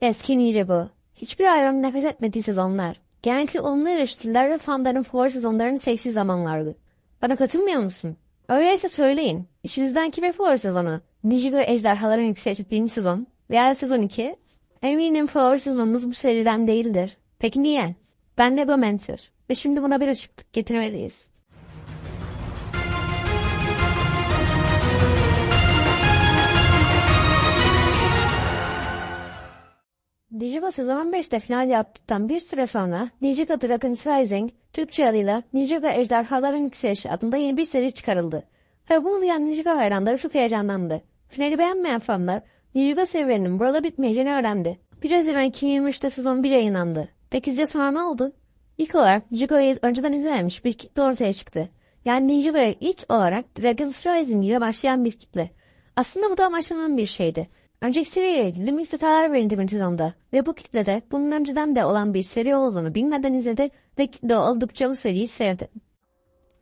Eski nice bu. Hiçbir ayrım nefes etmediği sezonlar. Genellikle olumlu eleştiriler ve fanların favori sezonlarını seçtiği zamanlardı. Bana katılmıyor musun? Öyleyse söyleyin. İçinizden kime favori sezonu? Nijigo Ejderhaların Yükselişi birinci sezon veya sezon 2? Eminim favori sezonumuz bu seriden değildir. Peki niye? Ben de bu mentor. Ve şimdi buna bir açıklık getirmeliyiz. Digigo sezon 15'te final yaptıktan bir süre sonra Digigo Dragon's Rising, Türkçe adıyla Digigo Ejderhaların Yükselişi adında yeni bir seri çıkarıldı. Ve bunu duyan Digigo hayranları çok heyecanlandı. Finali beğenmeyen fanlar Digigo serilerinin burada bitmeyeceğini öğrendi. 1 Haziran 2023'te sezon 1 yayınlandı. Peki sizce sonra ne oldu? İlk olarak Digigo'yu önceden izlememiş bir kitle ortaya çıktı. Yani Digigo'ya ilk olarak Dragon's Rising ile başlayan bir kitle. Aslında bu da amaçlanan bir şeydi. Önceki seriyle ilgili müftetalar verildi bir sezonda ve bu kitlede bunun önceden de olan bir seri olduğunu bilmeden izledi ve kitle oldukça bu seriyi sevdi.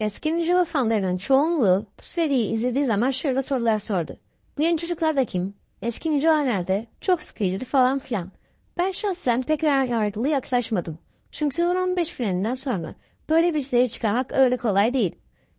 Eski Ninja fanlarının çoğunluğu bu seriyi izlediği zaman şöyle sorular sordu. Bu yeni çocuklar da kim? Eski Ninja nerede? Çok sıkıcıydı falan filan. Ben şahsen pek yargılı yaklaşmadım. Çünkü sezon 15 finalinden sonra böyle bir seri çıkarmak öyle kolay değil.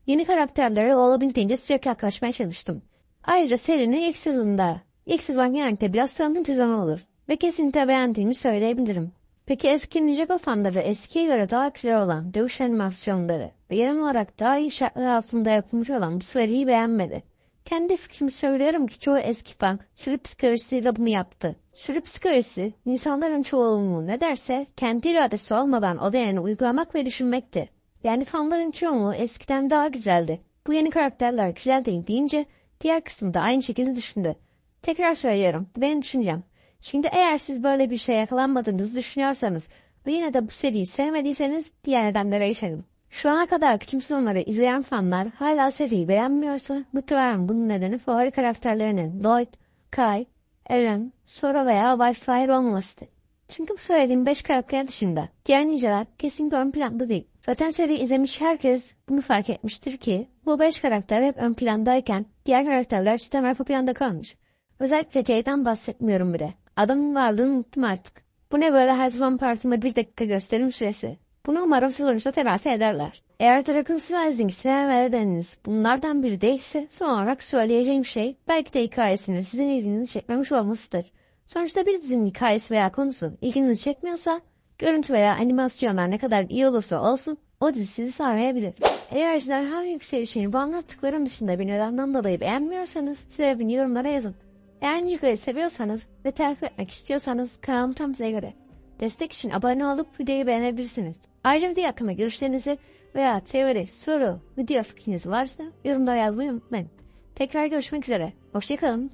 Yeni karakterlere olabildiğince sıcak yaklaşmaya çalıştım. Ayrıca serinin ilk sezonunda İlk sezon genellikle biraz tanıtım sezonu olur ve kesinlikle beğendiğimi söyleyebilirim. Peki eski Ninjago fanları eskiye göre daha güzel olan dövüş animasyonları ve yarım olarak daha iyi şartlar altında yapılmış olan bu seriyi beğenmedi. Kendi fikrimi söylüyorum ki çoğu eski fan sürü psikolojisiyle bunu yaptı. Sürü psikolojisi insanların çoğunluğu ne derse kendi iradesi olmadan o değerini uygulamak ve düşünmekti. Yani fanların çoğunluğu eskiden daha güzeldi. Bu yeni karakterler güzel değil deyince diğer kısmı da aynı şekilde düşündü. Tekrar söylüyorum. bu Benim düşüncem. Şimdi eğer siz böyle bir şeye yakalanmadığınızı düşünüyorsanız ve yine de bu seriyi sevmediyseniz diğer nedenlere geçelim. Şu ana kadar sezonları izleyen fanlar hala seriyi beğenmiyorsa muhtemelen bunun nedeni favori karakterlerinin Lloyd, Kai, Eren, Sora veya Wildfire olmamasıdır. Çünkü bu söylediğim 5 karakter dışında diğer ninjalar kesinlikle ön planda değil. Zaten seriyi izlemiş herkes bunu fark etmiştir ki bu 5 karakter hep ön plandayken diğer karakterler cidden arka planda kalmış. Özellikle Jay'den bahsetmiyorum bile. Adamın varlığını unuttum artık. Bu ne böyle her zaman partime bir dakika gösterim süresi. Bunu umarım sonuçta telafi ederler. Eğer Dragon's Rising sevmeleriniz bunlardan biri değilse son olarak söyleyeceğim şey belki de hikayesinin sizin ilginizi çekmemiş olmasıdır. Sonuçta bir dizinin hikayesi veya konusu ilginizi çekmiyorsa görüntü veya animasyonlar ne kadar iyi olursa olsun o dizi sizi sarmayabilir. Eğer ejderha yükselişini bu anlattıklarım dışında bir nedenden dolayı beğenmiyorsanız sebebini yorumlara yazın. Eğer Nico'yu seviyorsanız ve takip etmek istiyorsanız kanalım tam size göre. Destek için abone olup videoyu beğenebilirsiniz. Ayrıca video hakkında görüşlerinizi veya teori, soru, video fikriniz varsa yorumlara yazmayı unutmayın. Tekrar görüşmek üzere. Hoşçakalın.